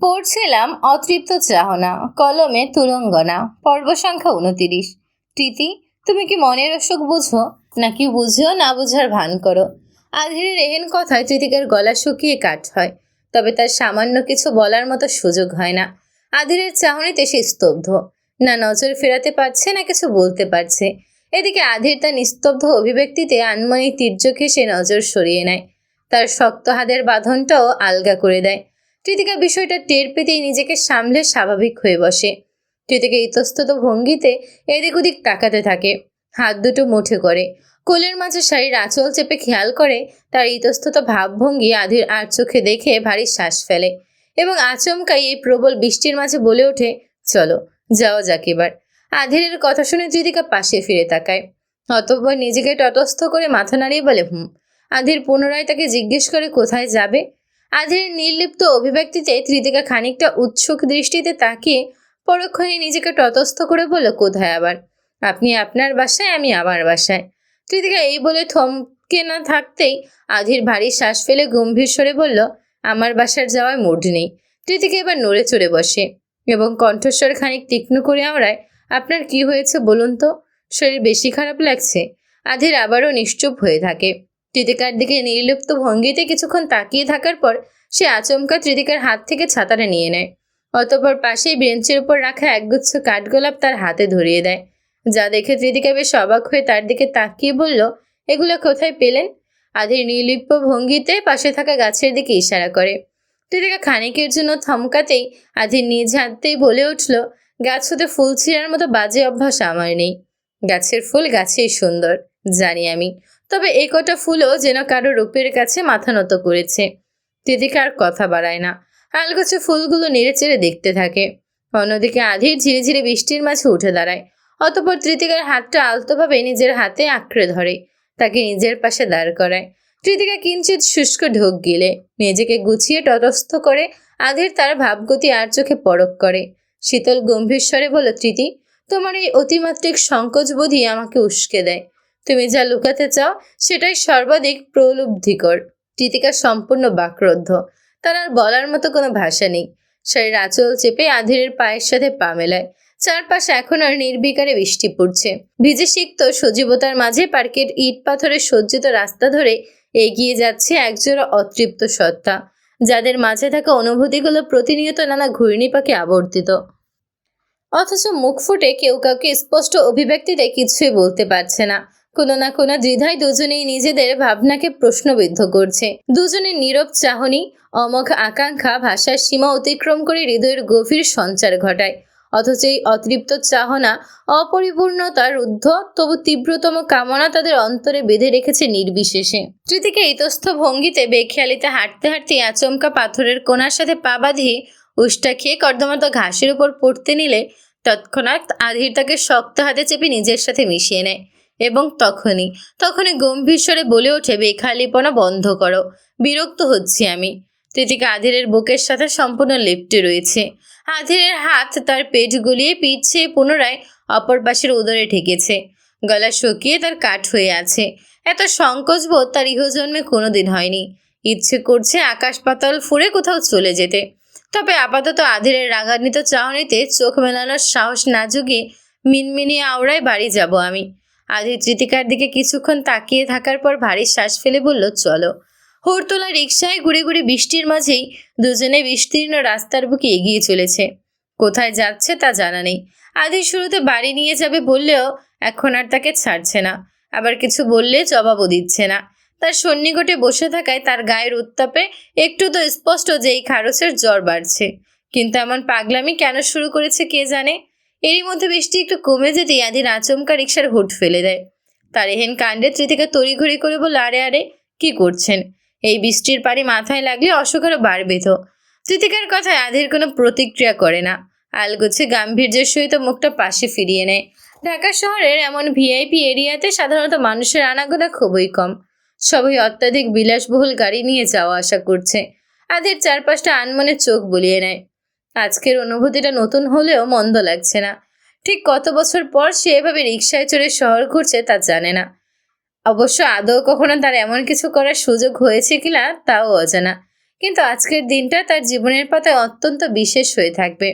পড়ছিলাম অতৃপ্ত চাহনা, কলমে তুরঙ্গনা, পর্ব সংখ্যা উনতিরিশ। প্রীতি, তুমি কি মনের অসুখ বুঝো? নাকি বুঝেও না বুঝার ভান করো? আধেরের এহেন কথায় তৃতিকার গলা শুকিয়ে কাট হয়, তবে তার সামান্য কিছু বলার মতো সুযোগ হয় না। আধিরের চাহনিতে সে স্তব্ধ। না নজর ফেরাতে পারছে, না কিছু বলতে পারছে। এদিকে আধির তার নিস্তব্ধ অভিব্যক্তিতে আনমনি তীর্যকে সে নজর সরিয়ে নেয়। তার শক্ত হাতের বাঁধনটাও আলগা করে দেয়। কৃতিকা বিষয়টা টের পেতেই নিজেকে সামলে স্বাভাবিক হয়ে বসে। কৃতিকা ইতস্তত ভঙ্গিতে এদিক ওদিক তাকাতে থাকে। হাত দুটো মুঠে করে। কোলের মাঝে শাড়ির আঁচল চেপে খেয়াল করে তার ইতস্তত ভাবভঙ্গি আধির আর চোখে দেখে ভারী শ্বাস ফেলে এবং আচমকাই এই প্রবল বৃষ্টির মাঝে বলে ওঠে, চলো, যাওয়া যাক এবার। আধিরের কথা শুনে কৃতিকা পাশে ফিরে তাকায়। অতঃপর নিজেকে তটস্থ করে মাথা নাড়িয়ে বলে, হুম। আধির পুনরায় তাকে জিজ্ঞেস করে, কোথায় যাবে? আধের নির্লিপ্ত অভিব্যক্তিতে কৃতিকা খানিকটা উৎসুক দৃষ্টিতে তাকিয়ে পরক্ষণে নিজেকে তটস্থ করে বলল, কোথায় আবার? আপনি আপনার বাসায়, আমি আমার বাসায়। কৃতিকা এই বলে থমকে না থাকতেই আধির ভারী শ্বাস ফেলে গম্ভীর স্বরে বলল, আমার বাসার যাওয়ায় মুড নেই। কৃতিকা এবার নড়ে চড়ে বসে এবং কণ্ঠস্বর খানিক তীক্ষ্ণ করে আমরায় আপনার কি হয়েছে বলুন তো? শরীর বেশি খারাপ লাগছে? আধির আবারও নিশ্চুপ হয়ে থাকে। কৃতিকার দিকে নির্লিপ্ত ভঙ্গিতে কিছুক্ষণ তাকিয়ে থাকার পর সে আচমকা কৃতিকার হাত থেকে ছাতাটা নিয়ে নেয়। অতপর পাশেই বেঞ্চের উপর রাখা একগুচ্ছ কাঠগোলাপ তার হাতে ধরিয়ে দেয়। যা দেখে কৃতিকা বেশ অবাক হয়ে তার দিকে তাকিয়ে বলল, এগুলো কোথায় পেলেন? আধির নির্লিপ্ত ভঙ্গিতে পাশে থাকা গাছের দিকে ইশারা করে। কৃতিকা খানিকের জন্য থমকাতেই আধির নিজ হাতেই বলে উঠল, গাছ হতে ফুল ছিঁড়ার মতো বাজে অভ্যাস আমার নেই। গাছের ফুল গাছেই সুন্দর, জানি আমি। তবে এই কটা ফুলও যেন কারও রূপের কাছে মাথা নত করেছে। তিতিকা আর কথা বাড়ায় না। আলগোছে ফুলগুলো নেড়ে চেড়ে দেখতে থাকে। অন্যদিকে আধির ঝিরে ধীরে বৃষ্টির মাঝে উঠে দাঁড়ায়। অতপর তৃতিকার হাতটা আলতোভাবে নিজের হাতে আঁকড়ে ধরে। তাকে নিজের পাশে দাঁড় করায়। কৃতিকা কিঞ্চিত শুষ্ক ঢোক গিলে। নিজেকে গুছিয়ে তটস্থ করে আধির তার ভাবগতি আর চোখে পরক করে। শীতল গম্ভীর স্বরে বলো, তৃতি, তোমার এই অতিমাত্রিক সংকোচবোধই আমাকে উস্কে দেয়। তুমি যা লুকাতে চাও, সেটাই সর্বাধিক প্রলুব্ধিকর। কৃতিকা সম্পূর্ণ বাকরুদ্ধ। তার আর বলার মতো কোনো ভাষা নেই। শাড়ির আঁচল চেপে আধিরের পায়ের সাথে পা মেলায়। চারপাশে এখন আর নির্বিকারে বৃষ্টি পড়ছে। ভিজে সিক্ত সজীবতার মাঝে পার্কের ইট পাথরের সজ্জিত রাস্তা ধরে এগিয়ে যাচ্ছে একজোড়া অতৃপ্ত সত্তা, যাদের মাঝে থাকা অনুভূতিগুলো প্রতিনিয়ত নানা ঘূর্ণিপাকে আবর্তিত। অথচ মুখ ফুটে কেউ কাউকে স্পষ্ট অভিব্যক্তিতে কিছুই বলতে পারছে না। কোনো না কোনো দ্বিধায় দুজনেই নিজেদের ভাবনাকে প্রশ্নবিদ্ধ করছে। দুজনের নীরব চাহনি অমোঘ আকাঙ্ক্ষা ভাষার সীমা অতিক্রম করে হৃদয়ের গভীর সঞ্চার ঘটায়। অথচ এই অতৃপ্ত চাহনা, অপরিপূর্ণতার ঊর্ধ্ব তবু তীব্রতম কামনা তাদের অন্তরে বেঁধে রেখেছে নির্বিশেষে। তৃতিকে ইতস্থ ভঙ্গিতে বেখেয়ালিতে হাঁটতে হাঁটতে আচমকা পাথরের কোনার সাথে পা বাঁধিয়ে উষ্টা খেয়ে কর্দমাত ঘাসের উপর পড়তে নিলে তৎক্ষণাৎ আধির তাকে শক্ত হাতে চেপে নিজের সাথে মিশিয়ে নেয়। এবং তখনই তখনই গম্ভীর স্বরে বলে ওঠে, বেখালিপনা বন্ধ করো, বিরক্ত হচ্ছি আমি। তৃতিকা আধিরের বুকের সাথে সম্পূর্ণ লেপ্টে রয়েছে। আধিরের হাত তার পেট গুলিয়ে পিছিয়ে পুনরায় অপর পাশের উদরে ঠেকেছে। গলা শুকিয়ে তার কাঠ হয়ে আছে। এত সংকোচ বোধ তার ইহজন্মে কোনোদিন হয়নি। ইচ্ছে করছে আকাশ পাতাল ফুরে কোথাও চলে যেতে। তবে আপাতত আধিরের রাগান্বিত চাহনিতে চোখ মেলানোর সাহস না জুগিয়ে মিনমিনি আওড়ায়, বাড়ি যাব আমি। আধি তৃতিকার দিকে কিছুক্ষণ তাকিয়ে থাকার পর ভারী শ্বাস ফেলে বলল, চলো। হোরতলা রিক্সায় ঘুরে ঘুরে বৃষ্টির মাঝেই দুজনে বিস্তীর্ণ রাস্তার বুকে এগিয়ে চলেছে। কোথায় যাচ্ছে তা জানা নেই। আদি শুরুতে বাড়ি নিয়ে যাবে বললেও এখন আর তাকে ছাড়ছে না। আবার কিছু বললে জবাবও দিচ্ছে না। তার সন্নিকটে বসে থাকায় তার গায়ের উত্তাপে একটু তো স্পষ্ট যে এই খারচের জ্বর বাড়ছে। কিন্তু এমন পাগলামি কেন শুরু করেছে কে জানে? এরই মধ্যে বৃষ্টি একটু কমে যেতেই আদির আচমকা রিক্সার হুট ফেলে দেয়। তার এহেন কাণ্ডে তৃতিকা তড়িঘড়ি করে বলল, আরে আরে, কি করছেন? এই বৃষ্টির পানি মাথায় লাগলে অসুখ আরও বাড়বে তো। তৃতিকার কথায় আধির কোনো প্রতিক্রিয়া করে না। আলগোছে গাম্ভীর্যের সহিত মুখটা পাশে ফিরিয়ে নেয়। ঢাকা শহরের এমন ভিআইপি এরিয়াতে সাধারণত মানুষের আনাগোনা খুবই কম। সবাই অত্যাধিক বিলাসবহুল গাড়ি নিয়ে যাওয়া আসা করছে। আধির চারপাশটা আনমনে চোখ বুলিয়ে নেয়। আজকের অনুভূতিটা নতুন হলেও মন্দ লাগছে না। ঠিক কত বছর পর সে এভাবে রিক্সায় চড়ে শহর ঘুরছে তা জানে না। অবশ্য আদৌ কখনো তার এমন কিছু করার সুযোগ হয়েছে কিনা তাও অজানা। কিন্তু আজকের দিনটা তার জীবনের পাতায় অত্যন্ত বিশেষ হয়ে থাকবে।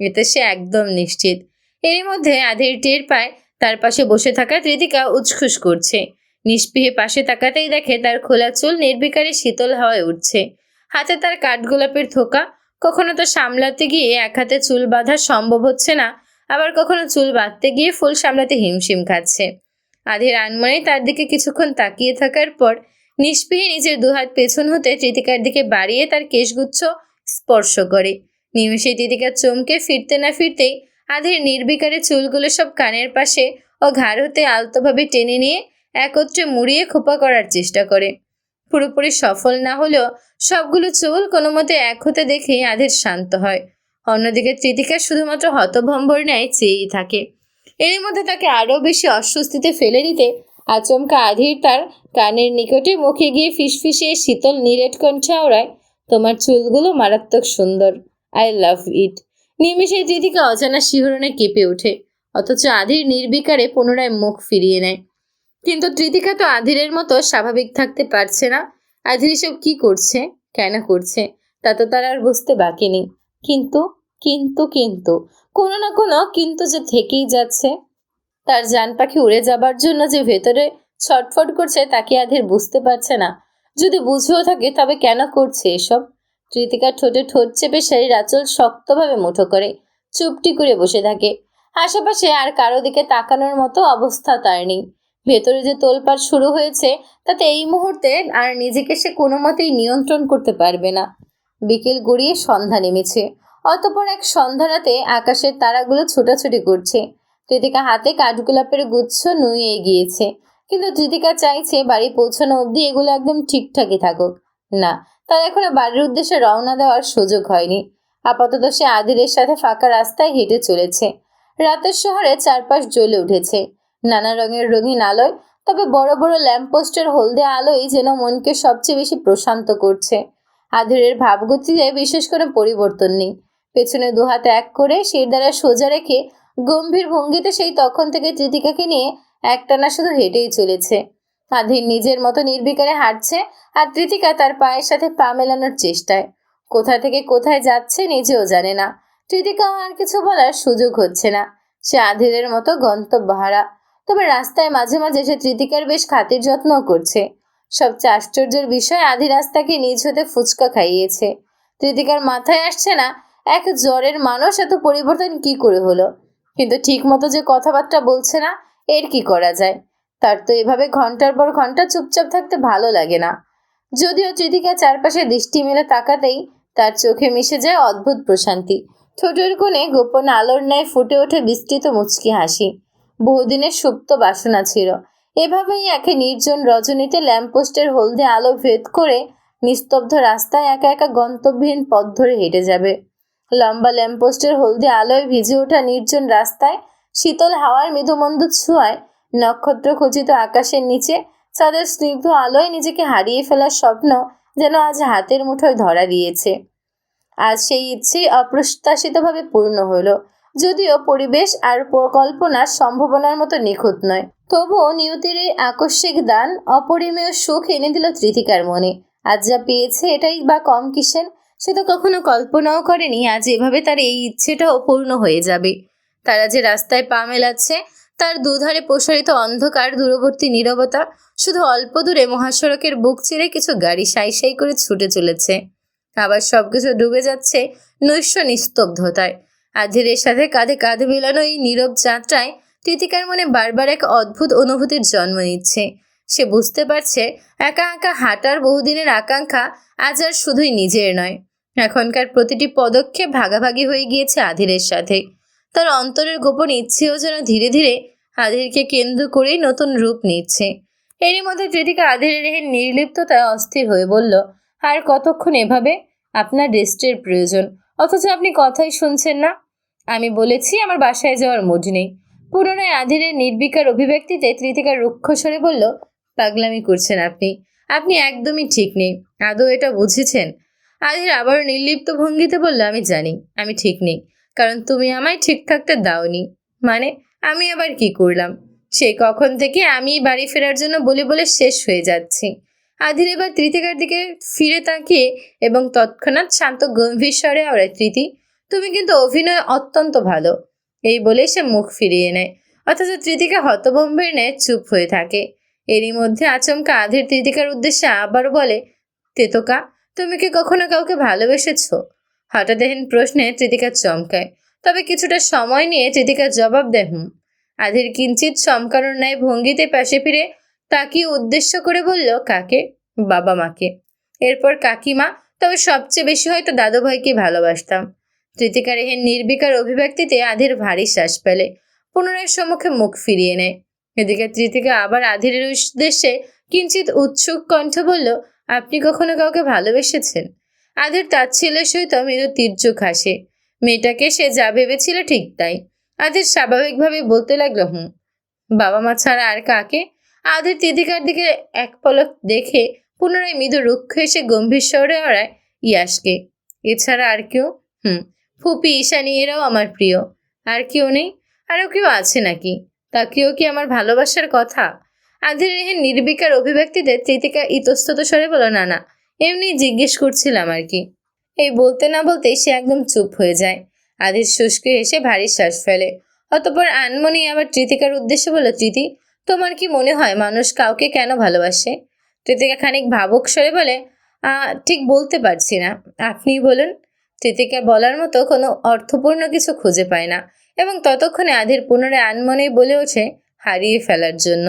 এতে সে একদম নিশ্চিত। এরই মধ্যে আধের টের পায়, তার পাশে বসে থাকা ত্রিতিকা উচ্ছ্বুস করছে। নিষ্পিহে পাশে তাকাতেই দেখে তার খোলা চুল নির্বিকারে শীতল হাওয়ায় উঠছে। হাতে তার কাঠগোলাপের থোকা কখনো তো সামলাতে গিয়ে এক হাতে চুল বাঁধা সম্ভব হচ্ছে না, আবার কখনো চুল বাঁধতে গিয়ে ফুল সামলাতে হিমশিম খাচ্ছে। আধের আনমনে তার দিকে কিছুক্ষণ তাকিয়ে থাকার পর নিষ্পিহে নিজের দুহাত পেছন হতে তৃতিকার দিকে বাড়িয়ে তার কেশগুচ্ছ স্পর্শ করে। নিমেষে তৃতিকা চমকে ফিরতে না ফিরতেই আধের নির্বিকারে চুলগুলো সব কানের পাশে ও ঘাড় হতে আলতোভাবে টেনে নিয়ে একত্রে মুড়িয়ে খোপা করার চেষ্টা করে। পুরোপুরি সফল না হলেও সবগুলো চুল কোনো মতে এক হতে দেখেই আধের শান্ত হয়। অন্যদিকে তৃতিকা শুধুমাত্র হতভম্বর ন্যায় চেয়েই থাকে। এর মধ্যে তাকে আরও বেশি অস্বস্তিতে ফেলে দিতে আচমকা আধির তার কানের নিকটে মুখে গিয়ে ফিসফিসিয়ে শীতল নিরেট কণ্ঠে আওড়ায়, তোমার চুলগুলো মারাত্মক সুন্দর। আই লাভ ইট নিমিষে তৃতিকা অজানা শিহরণে কেঁপে ওঠে, অথচ আধির নির্বিকারে পুনরায় মুখ ফিরিয়ে নেয়। কিন্তু তৃতিকা তো আধিরের মতো স্বাভাবিক থাকতে পারছে না। আধির সব কি করছে? কেন করছে? তা তো তার আর বুঝতে বাকি নেই। কিন্তু কিন্তু কিন্তু, কোনো না কোনো কিন্তু যে থেকেই যাচ্ছে। তার জান পাখি উড়ে যাবার জন্য যে ভেতরে ছটফট করছে তাকে আধির বুঝতে পারছে না। যদি বুঝেও থাকে তবে কেন করছে এসব? কৃতিকা ঠোঁটে ঠোঁট চেপে শাড়ির আঁচল শক্তভাবে মুঠো করে চুপটি করে বসে থাকে। আশেপাশে আর কারও দিকে তাকানোর মতো অবস্থা তার নেই। ভেতরে যে তোলপাড় শুরু হয়েছে, তাতে এই মুহূর্তে আর নিজেকে সে কোনো মতেই নিয়ন্ত্রণ করতে পারবে না। বিকেল গড়িয়ে সন্ধ্যা নেমেছে। অতপর এক সন্ধ্যা রাতে আকাশের তারাগুলো ছোটাছুটি করছে। তৃতিকা হাতে কাঠগোলাপের গুচ্ছ নুয়ে গিয়েছে। কিন্তু তৃতিকা চাইছে বাড়ি পৌঁছানো অবধি এগুলো একদম ঠিকঠাকই থাকুক। না, তার এখনও বাড়ির উদ্দেশ্যে রওনা দেওয়ার সুযোগ হয়নি। আপাতত সে আদিলের সাথে ফাঁকা রাস্তায় হেঁটে চলেছে। রাতের শহরে চারপাশ জ্বলে উঠেছে। নানা রঙের রঙিন আলোয়, তবে বড় বড় ল্যাম্পপোস্টের হলদে আলোই যেন মনকে সবচেয়ে বেশি প্রশান্ত করছে। আধেরের ভাবগতিতে বিশেষ করে পরিবর্তন নেই। পেছনে দুহাত এক করে শির দ্বারা সোজা রেখে গম্ভীর ভঙ্গিতে সেই তখন থেকে তৃতিকাকে নিয়ে একটানা শুধু হেঁটেই চলেছে। আধীর নিজের মতো নির্বিকারে হাঁটছে আর তৃতিকা তার পায়ের সাথে পা মেলানোর চেষ্টায়। কোথা থেকে কোথায় যাচ্ছে নিজেও জানে না। তৃতিকাও আর কিছু বলার সুযোগ হচ্ছে না। সে আধীরের মতো গন্তব্য হারা তবে রাস্তায় মাঝে মাঝে সে তৃতিকার বেশ খাতির যত্নও করছে। সবচেয়ে আশ্চর্যের বিষয় আধি রাস্তাকে নিজ হতে ফুচকা খাইয়েছে। তৃতিকার মাথায় আসছে না, এক জ্বরের মানুষ এত পরিবর্তন কি করে হলো? কিন্তু ঠিক মতো যে কথাবার্তা বলছে না, এর কি করা যায়? তার তো এভাবে ঘণ্টার পর ঘণ্টা চুপচাপ থাকতে ভালো লাগে না। যদিও তৃতিকা চারপাশে দৃষ্টি মেলে তাকাতেই তার চোখে মিশে যায় অদ্ভুত প্রশান্তি। ঠোঁটের কোণে গোপন আলোর ন্যায় ফুটে ওঠে বিস্তৃত মুচকি হাসি। বহুদিনের সুপ্ত বাসনা ছিল। এভাবেই একে নির্জন রজনীতে ল্যাম্পপোস্টের হলদে আলো ভেদ করে নিস্তব্ধ রাস্তায় একা একা গন্তব্যহীন পথ ধরে হেঁটে যাবে। লম্বা ল্যাম্পপোস্টের হলদে আলোয় ভিজে ওঠা নির্জন রাস্তায় শীতল হাওয়ার মৃদুমন্দ ছোঁয়ায় নক্ষত্র খচিত আকাশের নিচে চাঁদের স্নিগ্ধ আলোয় নিজেকে হারিয়ে ফেলার স্বপ্ন যেন আজ হাতের মুঠোয় ধরা দিয়েছে। আজ সেই ইচ্ছেই অপ্রত্যাশিতভাবে পূর্ণ হলো। যদিও পরিবেশ আর কল্পনার সম্ভাবনার মতো নিখুঁত নয়। তবুও নিয়তির এই আকস্মিক দান অপরিমেয় সুখ এনে দিল তৃতিকার মনে। আজ যা পেয়েছে এটাই বা কম কিসেন সে তো কখনো কল্পনাও করেনি আজ এভাবে তার এই ইচ্ছেটাও পূর্ণ হয়ে যাবে। তারা যে রাস্তায় পা মেলাচ্ছে, তার দুধারে প্রসারিত অন্ধকার, দূরবর্তী নীরবতা, শুধু অল্প দূরে মহাসড়কের বুক চিরে কিছু গাড়ি সাই সাই করে ছুটে চলেছে। আবার সবকিছু ডুবে যাচ্ছে নৈশ নিস্তব্ধতায়। আধীরের সাথে কাঁধে কাঁধে মেলানো এই নীরব যাত্রায় তৃতিকার মনে বারবার এক অদ্ভুত অনুভূতির জন্ম নিচ্ছে। সে বুঝতে পারছে, একা একা হাঁটার বহুদিনের আকাঙ্ক্ষা আজ আর শুধুই নিজের নয়। এখনকার প্রতিটি পদক্ষেপ ভাগাভাগি হয়ে গিয়েছে আধিরের সাথে। তার অন্তরের গোপন ইচ্ছেও যেন ধীরে ধীরে আধিরকে কেন্দ্র করেই নতুন রূপ নিচ্ছে। এরই মধ্যে কৃতিকা আধিরের এই নির্লিপ্ততায় অস্থির হয়ে বলল, আর কতক্ষণ এভাবে? আপনার রেস্টের প্রয়োজন। অথচ আপনি কথাই শুনছেন না। আমি বলেছি, আমার বাসায় যাওয়ার মুড নেই। পুনরায় আধিরের নির্বিকার অভিব্যক্তিতে তৃতিকা রুক্ষ স্বরে বলল, পাগলামি করছেন আপনি। আপনি একদমই ঠিক নেই। আদৌ এটা বুঝেছেন? আধীর আবার নির্লিপ্ত ভঙ্গিতে বলল, আমি জানি, আমি ঠিক নেই। কারণ তুমি আমায় ঠিক থাকতে দাওনি। মানে আমি আবার কি করলাম? সে কখন থেকে আমি বাড়ি ফেরার জন্য বলে বলে শেষ হয়ে যাচ্ছি। আধির এবার তৃতিকার দিকে ফিরে তাকিয়ে এবং তৎক্ষণাৎ শান্ত গম্ভীর স্বরে আওড়ায় তৃতি তুমি কিন্তু অভিনয় অত্যন্ত ভালো এই বলে সে মুখ ফিরিয়ে নেয়। অথচ তৃতিকা হতবম্বের ন্যায় চুপ হয়ে থাকে। এরই মধ্যে আচমকা আধির তৃতিকার উদ্দেশ্যে আবার বলে, তেতকা, তুমি কি কখনো কাউকে ভালোবেসেছো হঠাৎ এহেন প্রশ্নে তৃতিকা চমকায়। তবে কিছুটা সময় নিয়ে তৃতিকা জবাব দেয় হুম আধির কিঞ্চিত চমকানোর ন্যায় ভঙ্গিতে পাশে ফিরে তাকিয়ে উদ্দেশ্য করে বলল, কাকে? বাবা মাকে। এরপর, কাকিমা, তবে সবচেয়ে বেশি হয়তো দাদু ভাইকে ভালোবাসতাম। তৃতিকার এহেন নির্বিকার অভিব্যক্তিতে আধির ভারী শ্বাস পেলে পুনরায় সম্মুখে মুখ ফিরিয়ে নেয়। এদিকে তৃতিকা আবার আধিরের উদ্দেশ্যে কিঞ্চিত উৎসুক কণ্ঠ বলল, আপনি কখনো কাউকে ভালোবেসেছেন? আধির তাচ্ছিল্যের সহিত মৃদু তীর্যক হাসে, মেয়েটাকে সে যা ভেবেছিল ঠিক তাই। আধির স্বাভাবিকভাবে বলতে লাগল, হুম, বাবা মা ছাড়া আর কাকে? আধির তিদিকার দিকে এক পলক দেখে পুনরায় মৃদু রুক্ষ এসে গম্ভীর স্বরে অড়ায় ইয়াসকে। এছাড়া আর কেউ? হুম, ফুপি, ঈশানি, এরাও আমার প্রিয়। আর কেউ নেই? আরও কেউ আছে নাকি? তা কেউ কি আমার ভালোবাসার কথা? আধির রেহেন নির্বিকার অভিব্যক্তিতে তৃতিকা ইতস্তত স্বরে বলো না না, এমনি জিজ্ঞেস করছিলাম আর কি। এই বলতে না বলতেই সে একদম চুপ হয়ে যায়। আদির শুষ্কে এসে ভারী শ্বাস ফেলে। অতপর আনমনি আবার তৃতিকার উদ্দেশ্যে বলল, তৃতি তোমার কি মনে হয় মানুষ কাউকে কেন ভালোবাসে? তৃতিকা খানিক ভাবুক স্বরে বলে ঠিক বলতে পারছি না। আপনিই বলুন। তৃতিকা বলার মতো কোনো অর্থপূর্ণ কিছু খুঁজে পায় না এবং ততক্ষণে আধির পুনরায় আনমনেই বলে ওঠে, হারিয়ে ফেলার জন্য।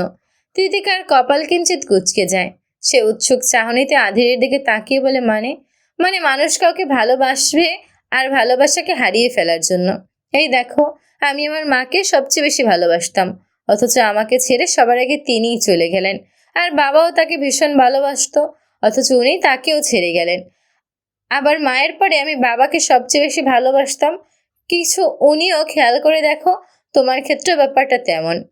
তৃতিকার কপাল কিঞ্চিত কুচকে যায়। সে উৎসুক চাহনিতে আধিরের দিকে তাকিয়ে বলে মানে? মানে মানুষ কাউকে ভালোবাসবে আর ভালোবাসাকে হারিয়ে ফেলার জন্য? এই দেখো, আমি আমার মাকে সবচেয়ে বেশি ভালোবাসতাম। অথচ আমাকে ছেড়ে সবার আগে তিনিই চলে গেলেন। আর বাবাও তাকে ভীষণ ভালোবাসত, অথচ উনি তাকেও ছেড়ে গেলেন। আবার মায়ের পরে আমি বাবাকে সবচেয়ে বেশি ভালোবাসতাম। কিছু উনিও খেয়াল করে দেখো, তোমার ক্ষেত্রে ব্যাপারটা তেমন।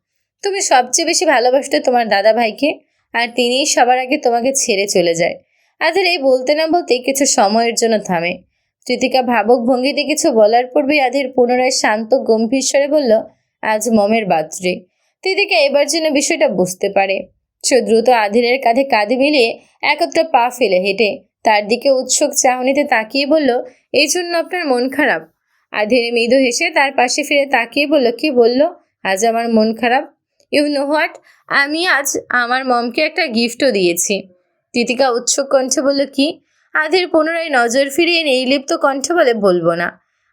তুমি সবচেয়ে বেশি ভালোবাসতে তোমার দাদা ভাইকে আর তিনিই সবার আগে তোমাকে ছেড়ে চলে যায়। আদের এই বলতে না বলতেই কিছু সময়ের জন্য থামে। তৃতিকা ভাবক ভঙ্গিতে কিছু বলার পূর্বেই আধির পুনরায় শান্ত, গম্ভীর স্বরে বলল, আজ মমের বার্থডে। তৃতিকা এবার যেন বিষয়টা বুঝতে পারে। সে দ্রুত আধিরের কাঁধে কাঁধে মিলিয়ে একত্র পা ফেলে হেঁটে, তার দিকে উৎসুক চাহনিতে তাকিয়ে বলল, এই জন্য আপনার মন খারাপ? আধির মৃদু হেসে তার পাশে ফিরে তাকিয়ে বলল, কি বলল? আজ আমার মন খারাপ? You know what? আমি আজ আমার মমকে একটা গিফটও দিয়েছি। তিতিকা উৎসুক কণ্ঠে বলল, কি? আধির পুনরায় নজর ফিরিয়ে নির্লিপ্ত কণ্ঠ বলে, বলব না।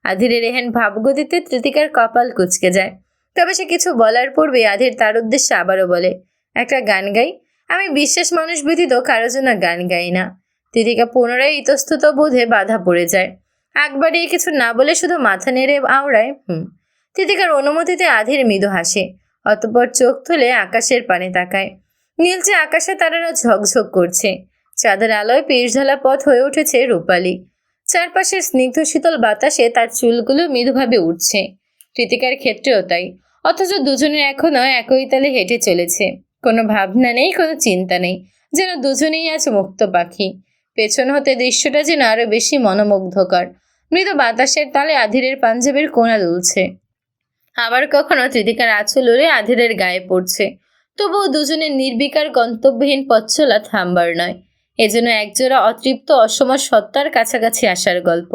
আধিরের এহেন ভাবগতিতে তৃতিকার কপাল কুচকে যায়। তবে সে কিছু বলার পূর্বে আধির তার উদ্দেশ্যে আবারও বলে, একটা গান গাই? আমি বিশ্বাস মানুষ ব্যতীত কারও জন্য গান গাই না। তিতিকা পুনরায় ইতস্তত বোধে বাধা পড়ে যায়। একবারই কিছু না বলে শুধু মাথা নেড়ে আওড়ায়, হুম। তিতিকার অনুমতিতে আধির মৃদু হাসে, অতপর চোখ তুলে আকাশের পানে তাকায়। নীলচে আকাশে তারারা ঝকঝক করছে। চাঁদের আলোয় পেশঢালা পথ হয়ে উঠেছে রূপালি। চারপাশের স্নিগ্ধ শীতল বাতাসে তার চুলগুলো মৃদুভাবে উঠছে। কৃতিকার ক্ষেত্রেও তাই। অথচ দুজনের এখনও একই তালে হেঁটে চলেছে। কোনো ভাবনা নেই, কোনো চিন্তা নেই। যেন দুজনেই আছে মুক্ত পাখি। পেছন হতে দৃশ্যটা যেন আরও বেশি মনোমুগ্ধকর। মৃদু বাতাসের তালে আধিরের পাঞ্জাবের কোনা দুলছে আবার কখনো তৃতিকার আঁচল উড়ে আধিরের গায়ে পড়ছে। তবুও দুজনের নির্বিকার গন্তব্যহীন পথচলা থামবার নয়। এজন্য একজোড়া অতৃপ্ত, অসম সত্তার কাছাকাছি আসার গল্প।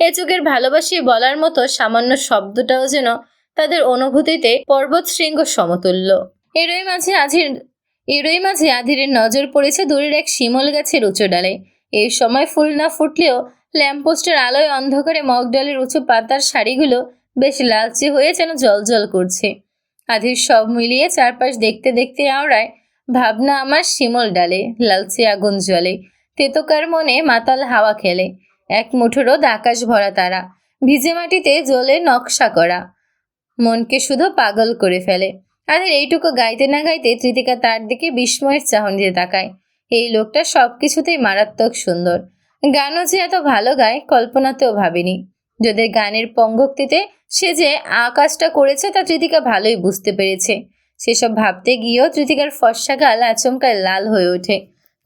এ যুগের ভালোবাসি বলার মতো সামান্য শব্দটাও যেন তাদের অনুভূতিতে পর্বত শৃঙ্গ সমতুল্য। এরই মাঝে আধির এরই মাঝে আধিরের নজর পড়েছে দূরের এক শিমল গাছের উঁচু ডালে। এই সময় ফুল না ফুটলেও ল্যাম্পপোস্টের আলোয় অন্ধকারে মগডালের উঁচু পাতার শাড়িগুলো বেশ লালচে হয়ে যেন জলজল করছে। আধির সব মিলিয়ে চারপাশ দেখতে দেখতে আওড়ায়, ভাবনা আমার শিমল ডালে, লালচে আগুন জ্বলে। তেতকার মনে মাতাল হাওয়া খেলে। এক মুঠো রোদ আকাশ ভরা তারা। ভিজে মাটিতে জলে নকশা করা। মনকে শুধু পাগল করে ফেলে। আদের এইটুকু গাইতে না গাইতে তৃতিকা তার দিকে বিস্ময়ের চাহন দিয়ে তাকায়। এই লোকটা সব কিছুতেই মারাত্মক সুন্দর। গানও যে এত ভালো গায়, কল্পনাতেও ভাবিনি। যদি গানের পঙ্গক্তিতে সে যে আকাশটা করেছে তা তৃতিকা ভালোই বুঝতে পেরেছে। সেসব ভাবতে গিয়েও তৃতিকার ফর্সা গাল আচমকায় লাল হয়ে ওঠে।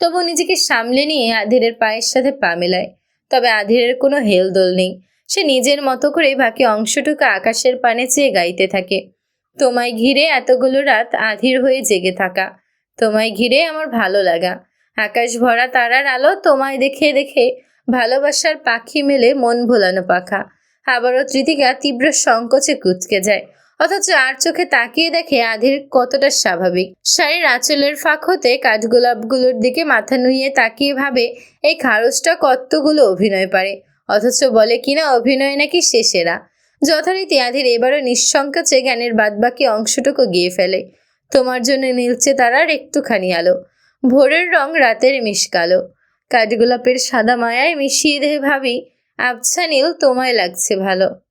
তবু নিজেকে সামলে নিয়ে আধিরের পায়ের সাথে পা মেলায়। তবে আধিরের কোনো হেলদোল নেই। সে নিজের মতো করে বাকি অংশটুকু আকাশের পানে চেয়ে গাইতে থাকে। তোমায় ঘিরে এতগুলো রাত আধির হয়ে জেগে থাকা। তোমায় ঘিরে আমার ভালো লাগা। আকাশ ভরা তারার আলো তোমায় দেখে দেখে ভালোবাসার পাখি মেলে মন ভোলানো পাখা। আবারও তৃতিকা তীব্র সংকোচে কুচকে যায়। অথচ আর চোখে তাকিয়ে দেখে আধির কতটা স্বাভাবিক। শাড়ির আঁচলের ফাঁক হতে কাঠগোলাপগুলোর দিকে মাথা নুইয়ে তাকিয়ে ভাবে, এই খারসটা কতগুলো অভিনয় পারে। অথচ বলে কিনা অভিনয় নাকি শেষেরা? যথারীতি আধির এবারও নিঃসংকোচে জ্ঞানের বাদবাকি অংশটুকু গিয়ে ফেলে। তোমার জন্য নীলচে তারার একটুখানি আলো। ভোরের রং রাতের মিশকালো। কাঠগোলাপের সাদা মায়ায় মিশিয়ে দেহে ভাবি, আবছা নীল তোমায় লাগছে ভালো।